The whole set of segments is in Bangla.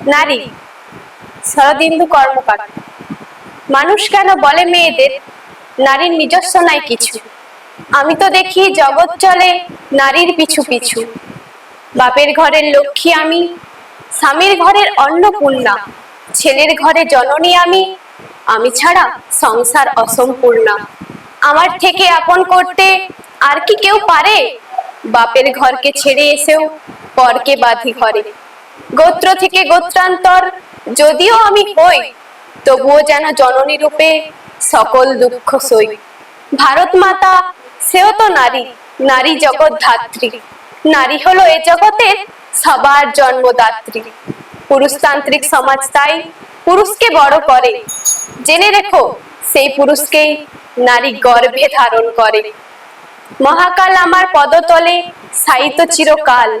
নারী শরদিন্দু কর্মকার মানুষ কেন বলে মেয়েদের, নারীর নিজস্ব নাই কিছু? আমি তো দেখি জগৎ চলে নারীর পিছু পিছু। বাপের ঘরের লক্ষ্মী আমি, স্বামীর ঘরের অন্নপূর্ণা ছেলের ঘরে জননী আমি আমি ছাড়া সংসার অসম্পূর্ণা। আমার থেকে আপন করতে আর কি কেউ পারে? বাপের ঘরকে ছেড়ে এসেও পরকে বাঁধি ঘরে। গোত্র থেকে গোত্রান্তর। যদিও আমি হই, তবুও যেন জননী রূপে সকল দুঃখ সই। ভারত মাতা, সেও তো নারী নারী জগৎ ধাত্রী। নারী হলো এ জগতের সবার জন্মদাত্রী। পুরুষতান্ত্রিক সমাজ তাই পুরুষকে বড় করে। জেনে রেখো, সেই পুরুষকেই নারী গর্ভে ধারণ করে। মহাকাল আমার পদতলে সাহিত্য চিরকাল।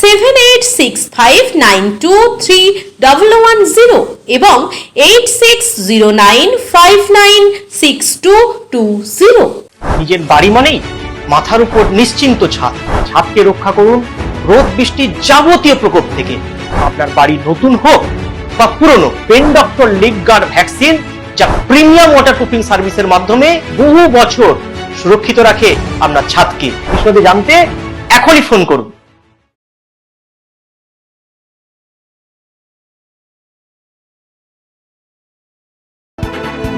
seven eight six five nine two three double one zero এবং eight six zero nine five nine six two two zero নিজের বাড়ি মানেই মাথার উপর নিশ্চিন্ত ছাদ। ছাদকে রক্ষা করুন রোদ বৃষ্টির যাবতীয় প্রকোপ থেকে। আপনার বাড়ি নতুন হোক বা পুরনো, pen doctor leak guard vaccine যা প্রিমিয়াম ওয়াটারপ্রুফিং সার্ভিসের মাধ্যমে বহু বছর সুরক্ষিত রাখে আপনার ছাদকে। বিশদে জানতে এখনই ফোন করুন।